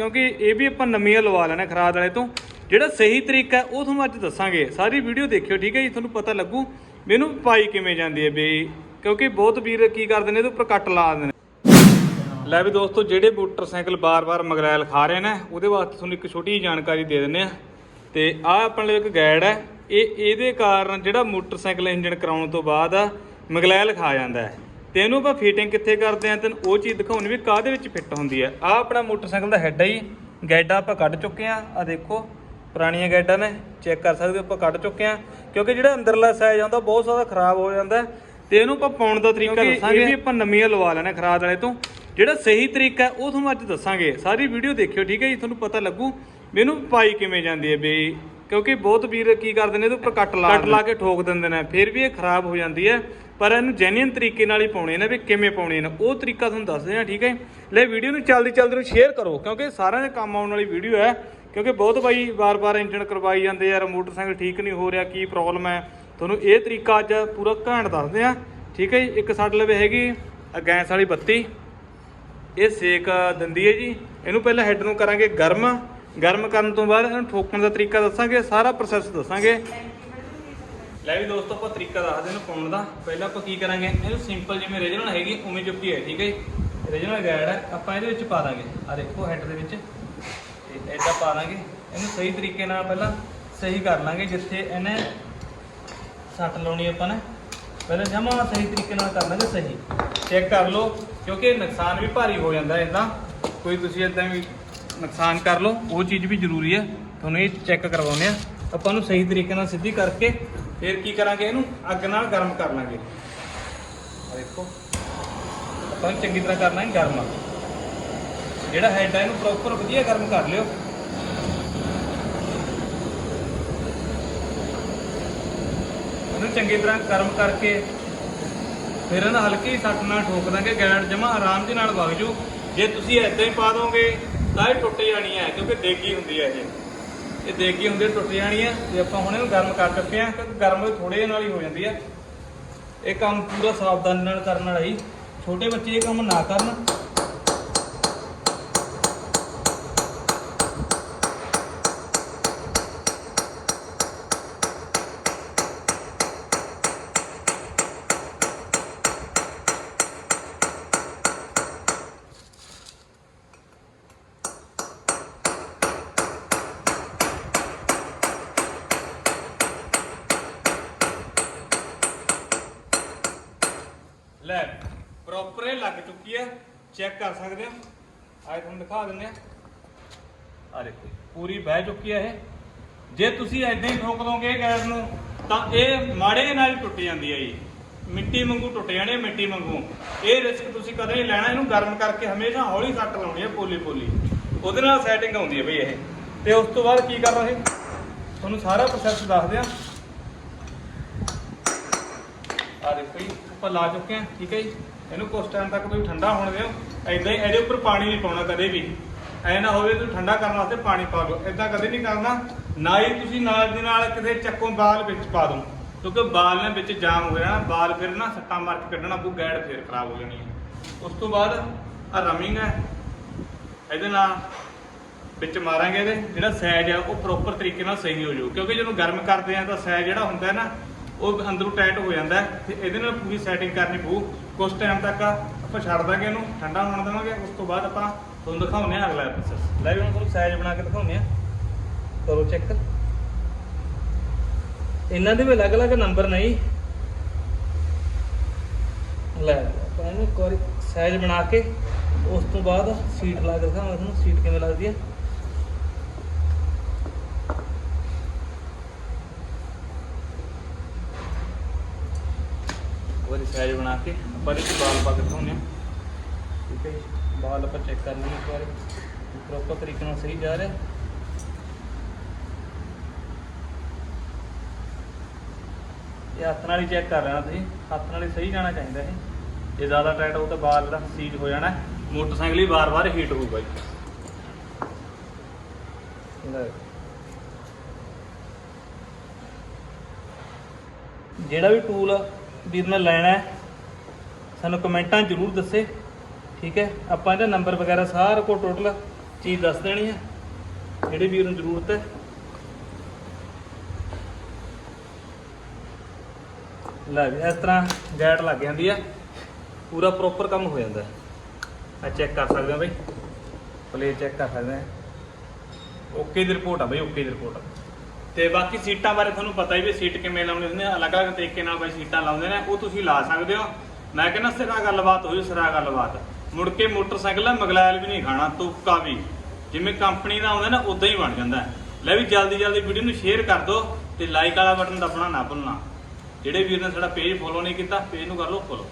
ਕਿਉਂਕਿ ਇਹ ਵੀ ਆਪਾਂ ਨਵੀਆਂ ਲਵਾ ਲੈਣਾ ਖਰਾਦ ਵਾਲੇ ਤੋਂ। ਜਿਹੜਾ ਸਹੀ ਤਰੀਕਾ ਹੈ, ਉਹ ਤੁਹਾਨੂੰ ਅੱਜ ਦੱਸਾਂਗੇ। ਸਾਰੀ ਵੀਡੀਓ ਦੇਖਿਓ, ਠੀਕ ਹੈ ਜੀ? ਤੁਹਾਨੂੰ ਪਤਾ ਲੱਗੂ ਮੈਨੂੰ ਪਾਈ ਕਿਵੇਂ ਜਾਂਦੀ ਹੈ ਬਈ ਕਿਉਂਕਿ ਬਹੁਤ ਵੀਰ ਕੀ ਕਰਦੇ ਨੇ, ਇਹਦੇ ਉੱਪਰ ਕੱਟ ਲਾ ਦਿੰਦੇ ਨੇ। ਲੈ ਵੀ ਦੋਸਤੋ, ਜਿਹੜੇ ਮੋਟਰਸਾਈਕਲ ਬਾਰ-ਬਾਰ ਮਗਰੈਲ ਖਾ ਰਹੇ ਨੇ, ਉਹਦੇ ਵਾਸਤੇ ਤੁਹਾਨੂੰ ਇੱਕ ਛੋਟੀ ਜਿਹੀ ਜਾਣਕਾਰੀ ਦੇ ਦਿੰਦੇ ਆ ਤੇ ਆਹ ਆਪਣੇ ਲਈ ਇੱਕ ਗਾਈਡ ਹੈ। ਇਹ, ਇਹਦੇ ਕਾਰਨ ਜਿਹੜਾ ਮੋਟਰਸਾਈਕਲ ਇੰਜਨ ਕਰਾਉਣ ਤੋਂ ਬਾਅਦ ਮਗਲੈਲ ਖਾ ਜਾਂਦਾ ਹੈ। ਤੇ ਇਹਨੂੰ ਆਪਾਂ ਫਿਟਿੰਗ ਕਿੱਥੇ ਕਰਦੇ ਆ? ਤੈਨੂੰ ਉਹ ਚੀਜ਼ ਦਿਖਾਉਣੀ ਵੀ ਕਾਹਦੇ ਵਿੱਚ ਫਿੱਟ ਹੁੰਦੀ ਹੈ ਆਹ ਆਪਣਾ ਮੋਟਰਸਾਈਕਲ ਦਾ ਹੈਡ ਹੈ ਜੀ। ਗੈਡਾ ਆਪਾਂ ਕੱਢ ਚੁੱਕੇ ਆ। ਆ ਦੇਖੋ ਪੁਰਾਣੀਆਂ ਗੈਡਾਂ ਨੇ। ਚੈੱਕ ਕਰ ਸਕਦੇ ਹੋ ਆਪਾਂ ਕੱਢ ਚੁੱਕੇ ਆ। ਕਿਉਂਕਿ ਜਿਹੜਾ ਅੰਦਰਲਾ ਸਾਈਜ਼ ਆਉਂਦਾ ਬਹੁਤ ਜ਼ਿਆਦਾ ਖਰਾਬ ਹੋ ਜਾਂਦਾ ਤੇ ਇਹਨੂੰ ਆਪਾਂ ਪਾਉਣ ਦਾ ਤਰੀਕਾ ਦੱਸਾਂਗੇ ਇਹ ਵੀ ਆਪਾਂ ਨਵੀਆਂ ਲਵਾ ਲੈਣਾ ਖਰਾਦ ਵਾਲੇ ਤੋਂ। ਜਿਹੜਾ ਸਹੀ ਤਰੀਕਾ ਹੈ ਉਹ ਤੁਹਾਨੂੰ ਅੱਜ ਦੱਸਾਂਗੇ। ਸਾਰੀ ਵੀਡੀਓ ਦੇਖਿਓ ਠੀਕ ਹੈ ਜੀ? ਤੁਹਾਨੂੰ ਪਤਾ ਲੱਗੂ ਵੀ ਇਹਨੂੰ ਪਾਈ ਕਿਵੇਂ ਜਾਂਦੀ ਹੈ ਬਈ ਕਿਉਂਕਿ ਬਹੁਤ ਵੀਰ ਕੀ ਕਰਦੇ ਨੇ ਇਹਦੇ ਉੱਪਰ ਕੱਟ ਲਾ ਕੱਟ ਲਾ ਕੇ ਠੋਕ ਦਿੰਦੇ ਨੇ ਫਿਰ ਵੀ ਇਹ ਖਰਾਬ ਹੋ ਜਾਂਦੀ ਹੈ। ਪਰ ਇਹਨੂੰ ਜੈਨੂਇਨ ਤਰੀਕੇ ਨਾਲ ਹੀ ਪਾਉਣੇ ਨੇ ਵੀ ਕਿਵੇਂ ਪਾਉਣੇ ਨੇ ਉਹ ਤਰੀਕਾ ਤੁਹਾਨੂੰ ਦੱਸਦੇ ਹਾਂ ਠੀਕ ਹੈ? ਲੈ ਵੀਡੀਓ ਨੂੰ ਜਲਦੀ ਜਲਦੀ ਨੂੰ ਸ਼ੇਅਰ ਕਰੋ ਕਿਉਂਕਿ ਸਾਰਿਆਂ ਦੇ ਕੰਮ ਆਉਣ ਵਾਲੀ ਵੀਡੀਓ ਹੈ। ਕਿਉਂਕਿ ਬਹੁਤ ਬਾਈ ਵਾਰ-ਵਾਰ ਇੰਜਨ ਕਰਵਾਈ ਜਾਂਦੇ ਯਾਰ ਮੋਟਰਸਾਈਕਲ ਠੀਕ ਨਹੀਂ ਹੋ ਰਿਹਾ ਕੀ ਪ੍ਰੋਬਲਮ ਹੈ? ਤੁਹਾਨੂੰ ਇਹ ਤਰੀਕਾ ਅੱਜ ਪੂਰਾ ਘੈਂਟ ਦੱਸਦੇ ਆ ਠੀਕ ਹੈ ਜੀ? ਇੱਕ ਸਾਡੇ ਲਵੇ ਹੈਗੀ ਗੈਸ ਵਾਲੀ ਬੱਤੀ। ਇਹ ਸੇਕ ਦਿੰਦੀ ਹੈ ਜੀ। ਇਹਨੂੰ ਪਹਿਲਾਂ ਹੈੱਡ ਨੂੰ ਕਰਾਂਗੇ ਗਰਮ। ਗਰਮ ਕਰਨ ਤੋਂ ਬਾਅਦ ਇਹਨੂੰ ਠੋਕਣ ਦਾ ਤਰੀਕਾ ਦੱਸਾਂਗੇ, ਸਾਰਾ ਪ੍ਰੋਸੈਸ ਦੱਸਾਂਗੇ। ਲੈ ਵੀ ਦੋਸਤੋ, ਆਪਾਂ ਤਰੀਕਾ ਦੱਸਦੇ ਇਹਨੂੰ ਪਾਉਣ ਦਾ। ਪਹਿਲਾਂ ਆਪਾਂ ਕੀ ਕਰਾਂਗੇ, ਇਹਨੂੰ ਸਿੰਪਲ ਜਿਵੇਂ ਰੀਜਨਲ ਹੈਗੀ, ਉਵੇਂ ਚੁੱਕੀ ਹੈ, ਠੀਕ ਹੈ ਜੀ? ਰੀਜਨਲ ਗਾਈਡ ਹੈ, ਆਪਾਂ ਇਹਦੇ ਵਿੱਚ ਪਾ ਦਾਂਗੇ। ਆ ਦੇਖੋ ਹੈੱਡ ਦੇ ਵਿੱਚ। ਤੇ ਐਡਾ ਪਾ ਦਾਂਗੇ। ਇਹਨੂੰ ਸਹੀ ਤਰੀਕੇ ਨਾਲ ਪਹਿਲਾਂ ਸਹੀ ਕਰ ਲਾਂਗੇ, ਜਿੱਥੇ ਇਹਨੇ ਸੱਟ ਲਾਉਣੀ ਆਪਾਂ ਨੇ। ਪਹਿਲਾਂ ਜਮਾ ਸਹੀ ਤਰੀਕੇ ਨਾਲ ਕਰ ਲਾਂਗੇ, ਸਹੀ। ਚੈੱਕ ਕਰ ਲਓ, ਕਿਉਂਕਿ ਨੁਕਸਾਨ ਵੀ ਭਾਰੀ ਹੋ ਜਾਂਦਾ ਇਦਾਂ ਕੋਈ ਤੁਸੀਂ ਇਦਾਂ ਵੀ ਨੁਕਸਾਨ ਕਰ ਲਓ, ਉਹ ਚੀਜ਼ ਵੀ ਜ਼ਰੂਰੀ ਹੈ। ਤੁਹਾਨੂੰ ਇਹ ਚੈੱਕ ਕਰਵਾਉਂਦੇ ਆ ਆਪਾਂ ਨੂੰ ਸਹੀ ਤਰੀਕੇ ਨਾਲ ਸਿੱਧੀ ਕਰਕੇ ਫਿਰ ਕੀ ਕਰਾਂਗੇ ਇਹਨੂੰ? ਅੱਗ ਨਾਲ ਗਰਮ ਕਰ ਲਾਂਗੇ। ਦੇਖੋ। ਆਪਾਂ ਨੂੰ ਚੰਗੀ ਤਰ੍ਹਾਂ ਕਰਨਾ ਹੈ ਗਰਮ। ਜਿਹੜਾ ਹੈਡ ਹੈ ਇਹਨੂੰ ਪ੍ਰੋਪਰ ਵਧੀਆ ਗਰਮ ਕਰ ਲਿਓ। ਇਹਨੂੰ ਚੰਗੀ ਤਰ੍ਹਾਂ ਗਰਮ ਕਰਕੇ ਫਿਰ ਇਹਨਾਂ ਹਲਕੀ ਸੱਟ ਨਾਲ ਠੋਕ ਦਾਂਗੇ। ਗੈਡ ਜਮਾ ਆਰਾਮ ਦੇ ਨਾਲ ਵਗ ਜੂ ਜੇ ਤੁਸੀਂ ਐਦਾਂ ਹੀ ਪਾ ਦੋਗੇ ਤਾਂ ਇਹ ਟੁੱਟ ਜਾਣੀ ਹੈ, ਕਿਉਂਕਿ ਦੇਗੀ ਹੁੰਦੀ ਹੈ ਇਹ। ਇਹ ਦੇਗੀ ਹੁੰਦੀ ਹੈ, ਟੁੱਟ ਜਾਣੀ ਹੈ। ਤੇ ਆਪਾਂ ਹੁਣ ਇਹਨੂੰ ਗਰਮ ਕਰ ਚੁੱਕੇ ਹਾਂ, ਕਿਉਂਕਿ ਗਰਮ ਥੋੜੇ ਨਾਲ ਹੀ ਹੋ ਜਾਂਦੀ ਹੈ। ਇਹ ਕੰਮ ਪੂਰਾ ਸਾਵਧਾਨੀ ਨਾਲ ਕਰਨ ਵਾਲਾ ਹੀ ਛੋਟੇ ਬੱਚੇ ਇਹ ਕੰਮ ਨਾ ਕਰਨ। ਲੈ ਪ੍ਰੋਪਰ ਇਹ ਲੱਗ ਚੁੱਕੀ ਹੈ। ਚੈੱਕ ਕਰ ਸਕਦੇ ਹੋ। ਆਏ ਤੁਹਾਨੂੰ ਦਿਖਾ ਦਿੰਦੇ ਆ ਆ ਦੇਖੋ, ਪੂਰੀ ਬਹਿ ਚੁੱਕੀ ਹੈ ਇਹ। ਜੇ ਤੁਸੀਂ ਐਦਾਂ ਹੀ ਠੋਕ ਦੋਗੇ ਗੈਸ ਨੂੰ, ਤਾਂ ਇਹ ਮਾੜੇ ਨਾਲ ਹੀ ਟੁੱਟ ਜਾਂਦੀ ਹੈ ਜੀ। ਮਿੱਟੀ ਵਾਂਗੂ ਟੁੱਟ ਜਾਣੀ ਹੈ ਮਿੱਟੀ ਵਾਂਗੂ। ਇਹ ਰਿਸਕ ਤੁਸੀਂ ਕਦੇ ਨਹੀਂ ਲੈਣਾ, ਇਹਨੂੰ ਗਰਮ ਕਰਕੇ ਹਮੇਸ਼ਾ ਹੌਲੀ ਸੱਟ ਲਾਉਣੀ ਹੈ ਪੋਲੀ ਪੋਲੀ ਉਹਦੇ ਨਾਲ ਸੈਟਿੰਗ ਆਉਂਦੀ ਹੈ ਬਈ ਇਹ। ਤੇ ਉਸ ਤੋਂ ਬਾਅਦ ਕੀ ਕਰਨਾ ਸੀ ਤੁਹਾਨੂੰ ਸਾਰਾ ਪ੍ਰੋਸੈਸ ਦੱਸਦੇ ਆ ਆ ਦੇਖੋ ਜੀ, ਆਪਾਂ ਲਾ ਚੁੱਕੇ ਹਾਂ, ਠੀਕ ਹੈ ਜੀ। ਇਹਨੂੰ ਕੁਝ ਟਾਈਮ ਤੱਕ ਤੁਸੀਂ ਠੰਡਾ ਹੋਣ ਦਿਓ। ਐਦਾਂ ਹੀ ਇਹਦੇ ਉੱਪਰ ਪਾਣੀ ਨਹੀਂ ਪਾਉਣਾ ਕਦੇ ਵੀ। ਐ ਨਾ ਹੋਵੇ ਤੁਸੀਂ ਠੰਡਾ ਕਰਨ ਵਾਸਤੇ ਪਾਣੀ ਪਾ ਲਓ ਐਦਾਂ ਕਦੇ ਨਹੀਂ ਕਰਨਾ। ਨਾ ਹੀ ਤੁਸੀਂ ਨਾਲ ਦੀ ਨਾਲ ਕਿਤੇ ਚੱਕੋਂ ਬਾਲ ਵਿੱਚ ਪਾ ਦਿਓ। ਕਿਉਂਕਿ ਬਾਲ ਨੇ ਵਿੱਚ ਜਾਮ ਹੋ ਜਾਣਾ, ਬਾਲ ਫਿਰ ਨਾ ਸੱਟਾਂ ਮਾਰ ਕੇ ਕੱਢਣਾ ਪਊ ਗੈਡ ਫਿਰ ਖਰਾਬ ਹੋ ਜਾਣੀ ਹੈ। ਉਸ ਤੋਂ ਬਾਅਦ ਆ ਰਮਿੰਗ ਹੈ। ਇਹਦੇ ਨਾਲ ਵਿੱਚ ਮਾਰਾਂਗੇ ਇਹਦੇ। ਜਿਹੜਾ ਸਾਈਜ਼ ਆ, ਉਹ ਪ੍ਰੋਪਰ ਤਰੀਕੇ ਨਾਲ ਸਹੀ ਹੋ ਜਾਊ। ਕਿਉਂਕਿ ਜਦੋਂ ਗਰਮ ਕਰਦੇ ਆ ਤਾਂ ਸਾਈਜ਼ ਜਿਹੜਾ ਹੁੰਦਾ ਨਾ ਉਹ ਅੰਦਰੋਂ ਟਾਈਟ ਹੋ ਜਾਂਦਾ ਤੇ ਇਹਦੇ ਨਾਲ ਪੂਰੀ ਸੈਟਿੰਗ ਕਰਨੀ ਪਊ। ਕੁਝ ਟਾਈਮ ਤੱਕ ਆਪਾਂ ਛੱਡ ਦਾਂਗੇ ਇਹਨੂੰ, ਠੰਡਾ ਹੋਣ ਦੇਵਾਂਗੇ, ਉਸ ਤੋਂ ਬਾਅਦ ਆਪਾਂ ਤੁਹਾਨੂੰ ਦਿਖਾਉਂਦੇ ਆ ਅਗਲਾ ਪ੍ਰੋਸੈਸ ਲੈ ਵੀ ਹੁਣ ਤੁਹਾਨੂੰ ਸਾਈਜ਼ ਬਣਾ ਕੇ ਦਿਖਾਉਂਦੇ ਆ ਕਰੋ ਚੈੱਕ ਇਹਨਾਂ ਦੇ ਵੀ ਅਲੱਗ-ਅਲੱਗ ਨੰਬਰ ਨਹੀਂ ਲੈ, ਆਪਾਂ ਇਹਨੂੰ ਸਾਈਜ਼ ਬਣਾ ਕੇ ਉਸ ਤੋਂ ਬਾਅਦ ਸੀਟ ਲਾ ਕੇ ਦਿਖਾਵਾਂਗਾ ਤੁਹਾਨੂੰ ਸੀਟ ਕਿਵੇਂ ਲੱਗਦੀ ਹੈ। ਪੈਜ ਬਣਾ ਕੇ ਆਪਾਂ ਇਹਦੇ ਬਾਲ ਪਾ ਕੇ ਦਿਖਾਉਂਦੇ ਹਾਂ। ਠੀਕ ਹੈ ਜੀ, ਬਾਲ ਆਪਾਂ ਚੈੱਕ ਕਰ ਲਈਏ ਇੱਕ ਵਾਰੀ। ਪ੍ਰੋਪਰ ਤਰੀਕੇ ਨਾਲ ਸਹੀ ਜਾ ਰਿਹਾ। ਇਹ ਹੱਥ ਨਾਲ ਹੀ ਚੈੱਕ ਕਰ ਲੈਣਾ ਤੁਸੀਂ। ਹੱਥ ਨਾਲ ਹੀ ਸਹੀ ਜਾਣਾ ਚਾਹੀਦਾ ਇਹ। ਜੇ ਜ਼ਿਆਦਾ ਟਾਈਟ ਹੋਊ ਤਾਂ ਬਾਲ ਦਾ ਸੀਜ ਹੋ ਜਾਣਾ। ਮੋਟਰਸਾਈਕਲ ਹੀ ਵਾਰ-ਵਾਰ ਹੀਟ ਹੋਊਗਾ ਜੀ। ਜਿਹੜਾ ਵੀ ਟੂਲ ਵੀਰ ਨੇ ਲੈਣਾ ਸਾਨੂੰ ਕਮੈਂਟਾਂ ਜ਼ਰੂਰ ਦੱਸੇ, ਠੀਕ ਹੈ? ਆਪਾਂ ਇਹਦਾ ਨੰਬਰ ਵਗੈਰਾ ਸਾਰਾ ਕੋ ਟੋਟਲ ਚੀਜ਼ ਦੱਸ ਦੇਣੀ ਹੈ। ਜਿਹੜੇ ਵੀਰ ਨੂੰ ਜ਼ਰੂਰਤ ਹੈ। ਲੈ ਵੀ, ਇਸ ਤਰ੍ਹਾਂ ਗੈਟ ਲੱਗ ਜਾਂਦੀ ਆ ਪੂਰਾ ਪ੍ਰੋਪਰ ਕੰਮ ਹੋ ਜਾਂਦਾ ਆ ਚੈੱਕ ਕਰ ਸਕਦੇ ਹੋ ਬਈ। ਪਲੇ ਚੈੱਕ ਕਰ ਸਕਦੇ ਆ ਓਕੇ ਦੀ ਰਿਪੋਰਟ ਆ ਬਈ ਓਕੇ ਦੀ ਰਿਪੋਰਟ ਆ। ਤੇ ਬਾਕੀ ਸੀਟਾਂ ਬਾਰੇ ਤੁਹਾਨੂੰ ਪਤਾ ਹੀ ਵੀ ਸੀਟ ਕਿਵੇਂ ਲਾਉਣੀ ਹੁੰਦੀ ਹੈ ਅਲੱਗ-ਅਲੱਗ ਤਰੀਕੇ ਨਾਲ ਬਈ ਸੀਟਾਂ ਲਾਉਂਦੇ ਨੇ, ਉਹ ਤੁਸੀਂ ਲਾ ਸਕਦੇ ਹੋ। ਮੈਂ ਕਹਿੰਦਾ ਸਿਰਾ ਗੱਲਬਾਤ ਹੋਈ, ਸਿਰਾ ਗੱਲਬਾਤ। ਮੁੜ ਕੇ ਮੋਟਰਸਾਈਕਲ ਮਗਲਾਇਲ ਵੀ ਨਹੀਂ ਖਾਣਾ, ਤੁਪਕਾ ਵੀ। ਜਿਵੇਂ ਕੰਪਨੀ ਦਾ ਆਉਂਦਾ ਨਾ, ਉਦਾਂ ਹੀ ਬਣ ਜਾਂਦਾ। ਲੈ ਵੀ ਜਲਦੀ ਜਲਦੀ ਵੀਡੀਓ ਨੂੰ ਸ਼ੇਅਰ ਕਰ ਦਿਓ ਤੇ ਲਾਈਕ ਵਾਲਾ ਬਟਨ ਦਬਣਾ ਨਾ ਭੁੱਲਣਾ। ਜਿਹੜੇ ਵੀਰ ਨੇ ਸਾਡਾ ਪੇਜ ਫੋਲੋ ਨਹੀਂ ਕੀਤਾ ਪੇਜ ਨੂੰ ਕਰ ਲਓ ਫੋਲੋ